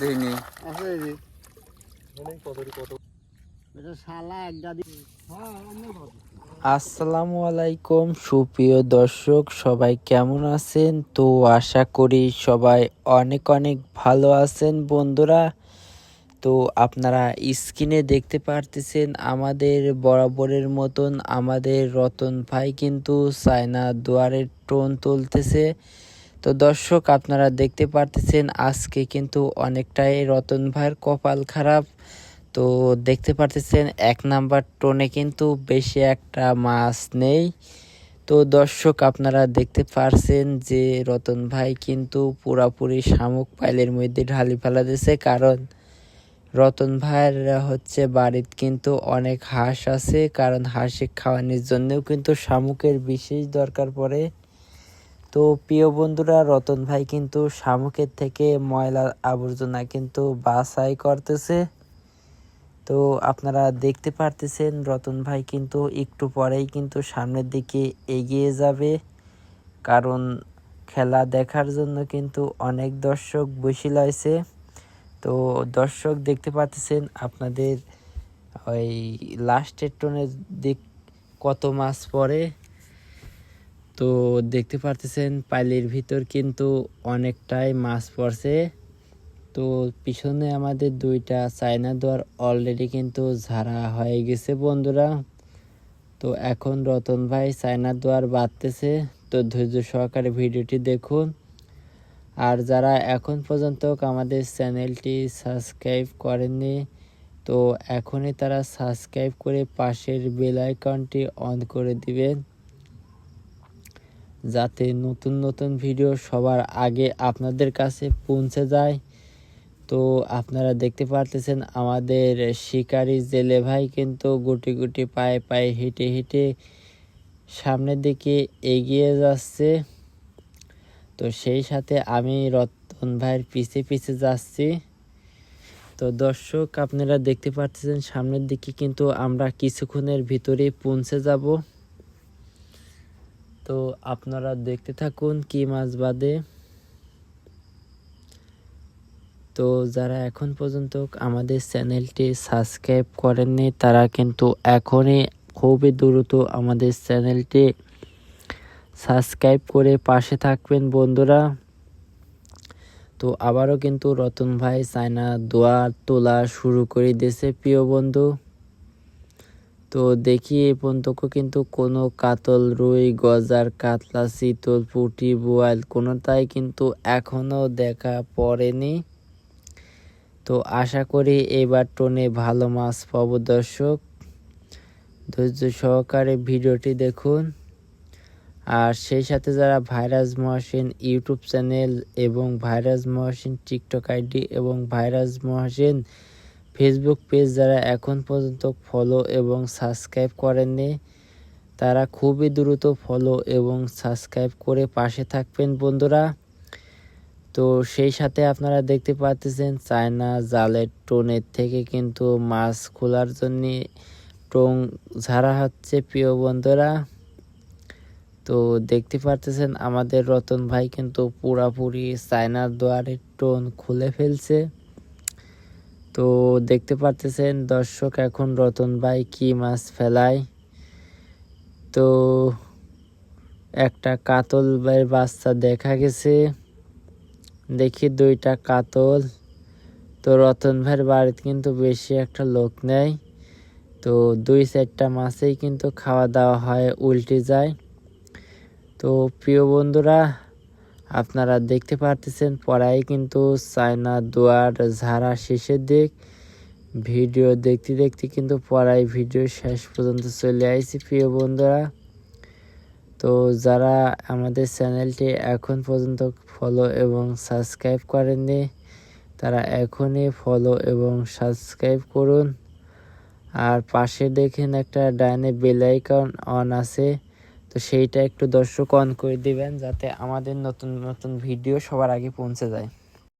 দেয়নি আছে এই যে। এটা শালা এক গাদি হ্যাঁ অন্য আসসালামু আলাইকুম সুপ্রিয় দর্শক সবাই কেমন আছেন? তো আশা করি সবাই অনেক অনেক ভালো আছেন বন্ধুরা। তো আপনারা স্ক্রিনে দেখতে পারতেছেন আমাদের বরাবরের মতন আমাদের রতন ভাই কিন্তু চায়না দুয়ারের টোন তুলতেছে। তো দর্শক, আপনারা দেখতে পারতেছেন আজকে কিন্তু অনেকটাই রতন ভাইয়ের কপাল খারাপ। তো দেখতে পারতেছেন এক নাম্বার টোনে কিন্তু বেশি একটা মাছ নেই। তো দর্শক, আপনারা দেখতে পারছেন যে রতন ভাই কিন্তু পুরাপুরি শামুক পাইলের মধ্যে ঢালি ফেলা দিয়েছে কারণ রতন ভাইয়ের হচ্ছে বাড়িতে কিন্তু অনেক হাঁস আছে। কারণ হাঁসে খাওয়ানোর জন্যও কিন্তু শামুকের বিশেষ দরকার পড়ে। তো প্রিয় বন্ধুরা, রতন ভাই কিন্তু শামুকের থেকে ময়লা আবর্জনা কিন্তু বাছাই করতেছে। তো আপনারা দেখতে পারতেছেন, রতন ভাই কিন্তু একটু পরেই কিন্তু সামনের দিকে এগিয়ে যাবে। কারণ খেলা দেখার জন্য কিন্তু অনেক দর্শক বসে রয়েছে। তো দর্শক দেখতে পাচ্ছেন আপনাদের ওই লাস্টের টোনের দিক কত মাস পড়ে তো দেখতে পারতেছেন পাইলের ভিতর কিন্তু অনেকটাই মাছ পড়ছে। তো পিছনে আমাদের দুইটা চায়না দোয়ার অলরেডি কিন্তু ঝাড়া হয়ে গেছে বন্ধুরা। তো এখন রতন ভাই চায়না দোয়ার বাঁধতেছে। তো ধৈর্য সহকারে ভিডিওটি দেখুন। আর যারা এখন পর্যন্ত আমাদের চ্যানেলটি সাবস্ক্রাইব করেননি, তো এখনই তারা সাবস্ক্রাইব করে পাশের বেল আইকনটি অন করে দিবেন। যাতে নতুন নতুন ভিডিও সবার আগে আপনাদের কাছে পৌঁছে যায়। তো আপনারা দেখতে পারতেছেন আমাদের শিকারি জেলে ভাই কিন্তু গুটি গুটি পায়ে পায়ে হেঁটে হেঁটে সামনের দিকে এগিয়ে যাচ্ছে। তো সেই সাথে আমি রতন ভাইয়ের পিছে পিছে যাচ্ছি। তো দর্শক, আপনারা দেখতে পাচ্ছেন সামনের দিকে কিন্তু আমরা কিছুক্ষণের ভিতরে পৌঁছে যাব। তো আপনারা দেখতে থাকুন কি মাছ বাদে। তো যারা এখন পর্যন্ত আমাদের চ্যানেলটি সাবস্ক্রাইব করেননি, তারা কিন্তু এখনই খুবই দ্রুত আমাদের চ্যানেলটি সাবস্ক্রাইব করে পাশে থাকবেন বন্ধুরা। তো আবারও কিন্তু রতন ভাই চায়না দোয়া তোলা শুরু করে দিয়েছে, প্রিয় বন্ধু। তো দেখি এ পর্যন্ত কিন্তু কোনো কাতল, রুই, গজার, কাতলা চিতল পুটি, বোয়াল, কোনোটাই কিন্তু এখনও দেখা পড়েনি। তো আশা করি এবার টোনে ভালো মাছ পাব দর্শক। ধৈর্য সহকারে ভিডিওটি দেখুন। আর সেই সাথে যারা ভাইরাস মহাসেন ইউটিউব চ্যানেল এবং ভাইরাস মহাসেন টিকটক আইডি এবং ভাইরাস মহাসেন ফেসবুক পেজ যারা এখন পর্যন্ত ফলো এবং সাবস্ক্রাইব করেননি, তারা খুবই দ্রুত ফলো এবং সাবস্ক্রাইব করে পাশে থাকবেন বন্ধুরা। তো সেই সাথে আপনারা দেখতে পাচ্ছেন, চায়না জালের টোনের থেকে কিন্তু মাছ খোলার জন্য টোং ঝাড়া হচ্ছে প্রিয় বন্ধুরা। তো দেখতে পারতেছেন আমাদের রতন ভাই কিন্তু পুরাপুরি চায়নার দোয়ারের টোন খুলে ফেলছে। তো দেখতে পারতেছেন দর্শক এখন রতন ভাই কি মাছ ফেলায়। তো একটা কাতল ভাইয়ের বাচ্চা দেখা গেছে। দেখি দুইটা কাতল। তো রতন ভাইয়ের বাড়িতে কিন্তু বেশি একটা লোক নেই। তো দুই চারটা মাছেই কিন্তু খাওয়া দাওয়া হয়, উল্টে যায়। তো প্রিয় বন্ধুরা আপনারা দেখতে পারতেছেন পড়াই কিন্তু চায়না দুয়ার ঝাড়া শেষের দিক। ভিডিও দেখতে দেখতে কিন্তু পড়াই ভিডিও শেষ পর্যন্ত চলে আইছি প্রিয় বন্ধুরা। তো যারা আমাদের চ্যানেলটি এখন পর্যন্ত ফলো এবং সাবস্ক্রাইব করেননি, তারা এখনই ফলো এবং সাবস্ক্রাইব করুন। আর পাশে দেখেন একটা ডাইনে বেল আইকন অন আছে। তো সেইটা একটু দর্শক অন করে দিবেন যাতে আমাদের নতুন নতুন ভিডিও সবার আগে পৌঁছে যায়।